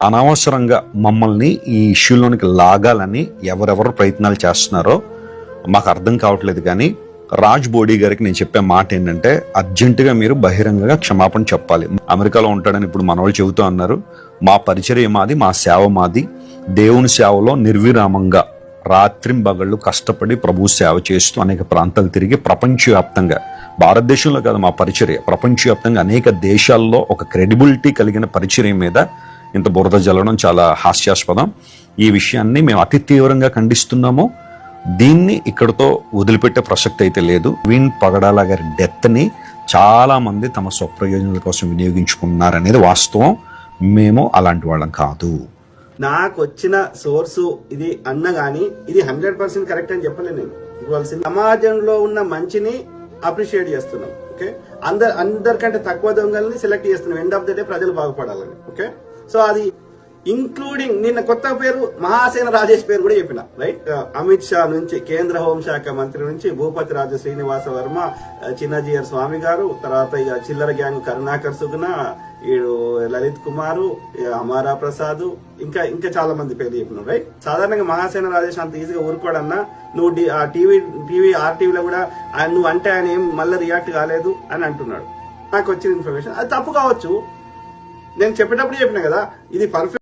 అనవసరంగా మమ్మల్ని ఈ ఇష్యూలోనికి లాగాలని ఎవరెవరు ప్రయత్నాలు చేస్తున్నారో మాకు అర్థం కావట్లేదు కానీ రాజ్ బోడీ గారికి నేను చెప్పే మాట ఏంటంటే అర్జెంటుగా మీరు బహిరంగంగా క్షమాపణ చెప్పాలి. అమెరికాలో ఉంటాడని ఇప్పుడు మనవాళ్ళు చెబుతూ అన్నారు. మా పరిచర్య మాది మా సేవ మాది. దేవుని సేవలో నిర్విరామంగా రాత్రింబగళ్ళు కష్టపడి ప్రభు సేవ చేస్తూ అనేక ప్రాంతాలు తిరిగి ప్రపంచవ్యాప్తంగా భారతదేశంలో కాదు మా పరిచర్య ప్రపంచవ్యాప్తంగా అనేక దేశాల్లో ఒక క్రెడిబిలిటీ కలిగిన పరిచర్య మీద ఇంత బురద జల్లడం చాలా హాస్యాస్పదం. ఈ విషయాన్ని మేము అతి తీవ్రంగా ఖండిస్తున్నాము. దీన్ని ఇక్కడతో వదిలిపెట్టే ప్రసక్తి అయితే లేదు. విన్ పగడాల గారి డెత్ని చాలామంది తమ స్వప్రయోజనాల కోసం వినియోగించుకున్నారనేది వాస్తవం. మేము అలాంటి వాళ్ళం కాదు. నాకు వచ్చిన సోర్సు ఇది అన్న గాని ఇది హండ్రెడ్ పర్సెంట్ కరెక్ట్ అని చెప్పలేను నేను. ఇవ్వాల్సింది సమాజంలో ఉన్న మంచిని అప్రిషియేట్ చేస్తున్నాం ఓకే? అందరు అందరికంటే తక్కువ దొంగల్ని సెలెక్ట్ చేస్తున్నాం. ఎండ్ ఆఫ్ ద డే ప్రజలు బాగుపడాలని ఓకే? సో అది ఇంక్లూడింగ్ నిన్న కొత్త పేరు మహాసేన రాజేష్ పేరు కూడా చెప్పిన రైట్ అమిత్ షా నుంచి కేంద్ర హోంశాఖ మంత్రి నుంచి భూపతి రాజు శ్రీనివాస వర్మ చిన్నజీయర్ స్వామి గారు తర్వాత ఇక చిల్లర గ్యాంగ్ కరుణాకర్ సుగుణ ఈడు లలిత్ కుమారు అమారా ప్రసాద్ ఇంకా ఇంకా చాలా మంది పేర్లు చెప్పినారు రైట్ సాధారణంగా మహాసేన రాజేష్ అంత ఈజీగా ఊరుకోడన్నా నువ్వు టీవీ టీవీ ఆర్టీవీలో కూడా ఆయన నువ్వు అంటే ఆయన ఏం మళ్ళీ రియాక్ట్ కాలేదు అని అంటున్నాడు. నాకు వచ్చిన ఇన్ఫర్మేషన్ అది తప్పు కావచ్చు. నేను చెప్పేటప్పుడు చెప్పిన కదా ఇది పర్ఫెక్ట్